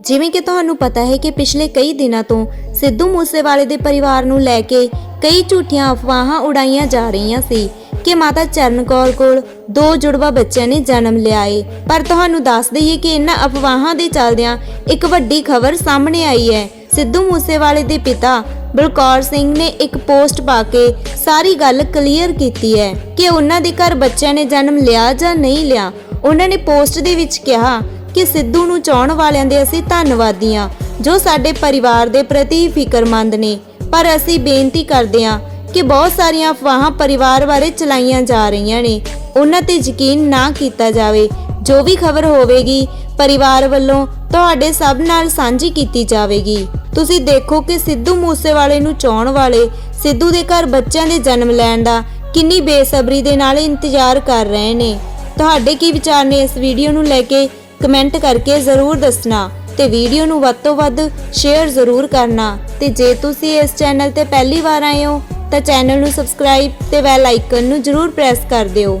ਜਿਵੇਂ ਕਿ ਤੁਹਾਨੂੰ ਪਤਾ ਹੈ ਕਿ ਪਿਛਲੇ ਕਈ ਦਿਨਾਂ ਤੋਂ ਸਿੱਧੂ ਮੂਸੇਵਾਲੇ ਦੇ ਪਰਿਵਾਰ ਨੂੰ ਲੈ ਕੇ ਕਈ ਝੂਠੀਆਂ ਅਫਵਾਹਾਂ ਉਡਾਈਆਂ ਜਾ ਰਹੀਆਂ ਸੀ ਕਿ ਮਾਤਾ ਚਰਨ ਕੌਰ ਕੋਲ ਦੋ ਜੁੜਵਾ ਬੱਚਿਆਂ ਨੇ ਜਨਮ ਲਿਆ ਏ। ਪਰ ਤੁਹਾਨੂੰ ਦੱਸ ਦਈਏ ਕਿ ਇਹਨਾਂ ਅਫਵਾਹਾਂ ਦੇ ਚੱਲਦਿਆਂ ਇੱਕ ਵੱਡੀ ਖਬਰ ਸਾਹਮਣੇ ਆਈ ਹੈ। ਸਿੱਧੂ ਮੂਸੇਵਾਲੇ ਦੇ ਪਿਤਾ ਬਲਕੌਰ ਸਿੰਘ ਨੇ ਇੱਕ ਪੋਸਟ ਪਾ ਕੇ ਸਾਰੀ ਗੱਲ ਕਲੀਅਰ ਕੀਤੀ ਹੈ ਕਿ ਉਹਨਾਂ ਦੇ ਘਰ ਬੱਚਿਆਂ ਨੇ ਜਨਮ ਲਿਆ ਜਾਂ ਨਹੀਂ ਲਿਆ। ਉਹਨਾਂ ਨੇ ਪੋਸਟ ਦੇ ਵਿੱਚ ਕਿਹਾ ਕਿ ਸਿੱਧੂ ਨੂੰ ਚਾਹਣ ਵਾਲਿਆਂ ਦੇ ਅਸੀਂ ਧੰਨਵਾਦੀ ਹਾਂ, ਜੋ ਸਾਡੇ ਪਰਿਵਾਰ ਦੇ ਪ੍ਰਤੀ ਫਿਕਰਮੰਦ ਨੇ। ਪਰ ਅਸੀਂ ਬੇਨਤੀ ਕਰਦੇ ਹਾਂ ਕਿ ਬਹੁਤ ਸਾਰੀਆਂ ਅਫਵਾਹਾਂ ਪਰਿਵਾਰ ਬਾਰੇ ਚਲਾਈਆਂ ਜਾ ਰਹੀਆਂ ਨੇ। ਉਹਨਾਂ ਤੇ ਯਕੀਨ ਨਾ ਕੀਤਾ ਜਾਵੇ। ਜੋ ਵੀ ਖਬਰ ਹੋਵੇਗੀ, ਪਰਿਵਾਰ ਵੱਲੋਂ ਤੁਹਾਡੇ ਸਭ ਨਾਲ ਸਾਂਝੀ ਕੀਤੀ ਜਾਵੇਗੀ। ਤੁਸੀਂ ਦੇਖੋ ਕਿ ਸਿੱਧੂ ਮੂਸੇਵਾਲੇ ਨੂੰ ਚਾਹਣ ਵਾਲੇ, ਸਿੱਧੂ ਦੇ ਘਰ ਬੱਚਿਆਂ ਦੇ ਜਨਮ ਲੈਣ ਦਾ ਕਿੰਨੀ ਬੇਸਬਰੀ ਦੇ ਨਾਲ ਇੰਤਜ਼ਾਰ ਕਰ ਰਹੇ ਨੇ। ਤੁਹਾਡੇ ਕੀ ਵਿਚਾਰ ਨੇ ਇਸ ਵੀਡੀਓ ਨੂੰ ਲੈ ਕੇ? ਕਮੈਂਟ ਕਰਕੇ ਜ਼ਰੂਰ ਦੱਸਣਾ ਤੇ ਵੀਡੀਓ ਨੂੰ ਵੱਧ ਤੋਂ ਵੱਧ ਸ਼ੇਅਰ ਜ਼ਰੂਰ ਕਰਨਾ ਤੇ ਜੇ ਤੁਸੀਂ ਇਸ ਚੈਨਲ ਤੇ ਪਹਿਲੀ ਵਾਰ ਆਏ ਹੋ ਤਾਂ ਚੈਨਲ ਨੂੰ ਸਬਸਕ੍ਰਾਈਬ ਤੇ ਬੈਲ ਆਈਕਨ ਨੂੰ ਜ਼ਰੂਰ ਪ੍ਰੈਸ ਕਰ ਦਿਓ।